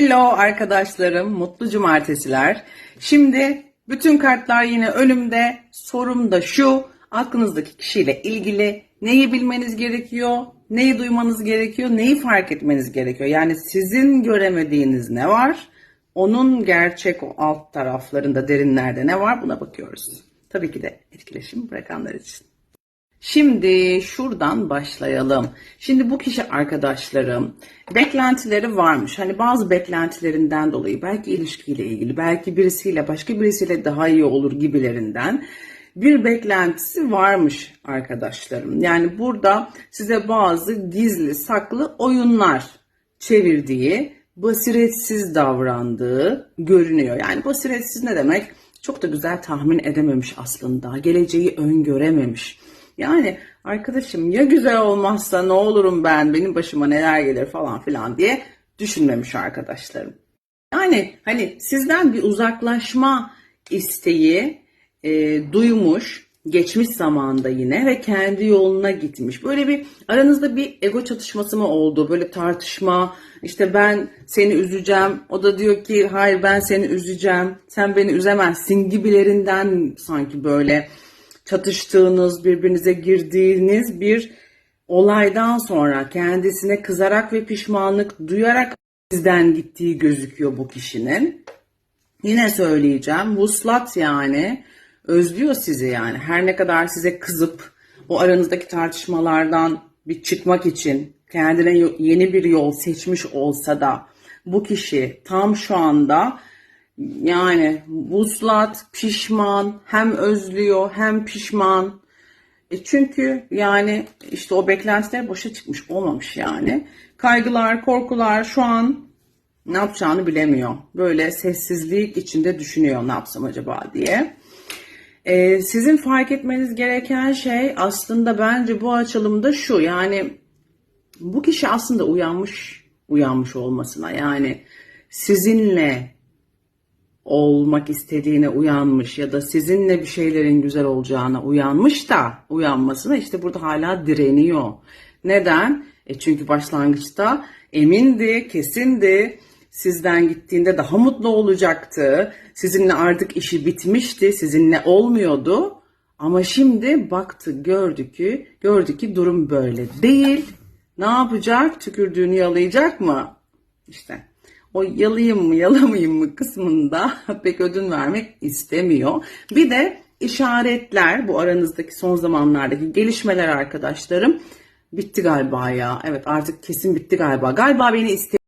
Hello arkadaşlarım, mutlu cumartesiler. Şimdi bütün kartlar yine önümde. Sorum da şu, aklınızdaki kişiyle ilgili neyi bilmeniz gerekiyor, neyi duymanız gerekiyor, neyi fark etmeniz gerekiyor. Yani sizin göremediğiniz ne var, onun gerçek o alt taraflarında, derinlerde ne var buna bakıyoruz. Tabii ki de etkileşim bırakanlar için. Şimdi şuradan başlayalım. Şimdi bu kişi arkadaşlarım beklentileri varmış. Hani bazı beklentilerinden dolayı belki ilişkiyle ilgili, belki birisiyle başka birisiyle daha iyi olur gibilerinden bir beklentisi varmış arkadaşlarım. Yani burada size bazı gizli saklı oyunlar çevirdiği, basiretsiz davrandığı görünüyor. Yani basiretsiz ne demek? Çok da güzel tahmin edememiş aslında. Geleceği öngörememiş. Yani arkadaşım ya güzel olmazsa ne olurum ben, benim başıma neler gelir falan filan diye düşünmemiş arkadaşlarım. Yani hani sizden bir uzaklaşma isteği e, duymuş geçmiş zamanda yine ve kendi yoluna gitmiş. Böyle bir aranızda bir ego çatışması mı oldu? Böyle tartışma işte ben seni üzeceğim. O da diyor ki hayır ben seni üzeceğim. Sen beni üzemezsin gibilerinden sanki böyle çatıştığınız, birbirinize girdiğiniz bir olaydan sonra kendisine kızarak ve pişmanlık duyarak sizden gittiği gözüküyor bu kişinin. Yine söyleyeceğim. Vuslat yani özlüyor sizi yani. Her ne kadar size kızıp o aranızdaki tartışmalardan bir çıkmak için kendine yeni bir yol seçmiş olsa da bu kişi tam şu anda yani vuslat, pişman, hem özlüyor hem pişman. E çünkü yani işte o beklentiler boşa çıkmış olmamış yani. Kaygılar, korkular şu an ne yapacağını bilemiyor. Böyle sessizlik içinde düşünüyor ne yapsam acaba diye. Ee, sizin fark etmeniz gereken şey aslında bence bu açılımda şu yani bu kişi aslında uyanmış uyanmış olmasına yani sizinle olmak istediğine uyanmış ya da sizinle bir şeylerin güzel olacağına uyanmış da uyanmasına işte burada hala direniyor. Neden? E çünkü başlangıçta emindi, kesindi. Sizden gittiğinde daha mutlu olacaktı. Sizinle artık işi bitmişti. Sizinle olmuyordu. Ama şimdi baktı, gördü ki, gördü ki durum böyle değil. Ne yapacak? Tükürdüğünü yalayacak mı? İşte o yalayayım mı yalamayayım mı kısmında pek ödün vermek istemiyor. Bir de işaretler bu aranızdaki son zamanlardaki gelişmeler arkadaşlarım bitti galiba ya. Evet artık kesin bitti galiba. Galiba beni iste